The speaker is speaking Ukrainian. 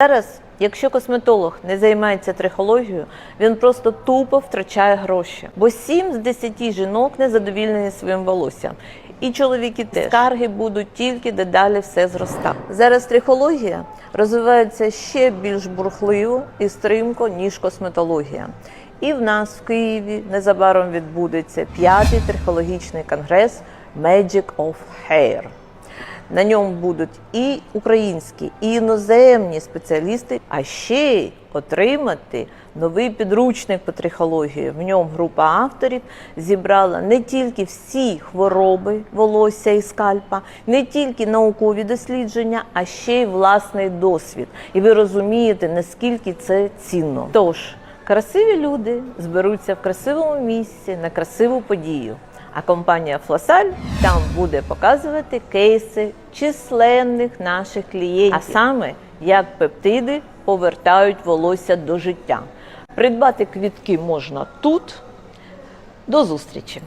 Зараз, якщо косметолог не займається трихологією, він просто тупо втрачає гроші. Бо 7 з 10 жінок не задовільнені своїм волоссям. І чоловіки теж скарги будуть тільки дедалі все зростати. Зараз трихологія розвивається ще більш бурхливо і стрімко, ніж косметологія. І в нас в Києві незабаром відбудеться п'ятий трихологічний конгрес Magic of Hair. На ньому будуть і українські, і іноземні спеціалісти, а ще отримати новий підручник по трихології. В ньому група авторів зібрала не тільки всі хвороби волосся і скальпа, не тільки наукові дослідження, а ще й власний досвід. І ви розумієте, наскільки це цінно. Тож красиві люди зберуться в красивому місці на красиву подію. А компанія Флосаль там буде показувати кейси численних наших клієнтів, а саме як пептиди повертають волосся до життя. Придбати квітки можна тут. До зустрічі!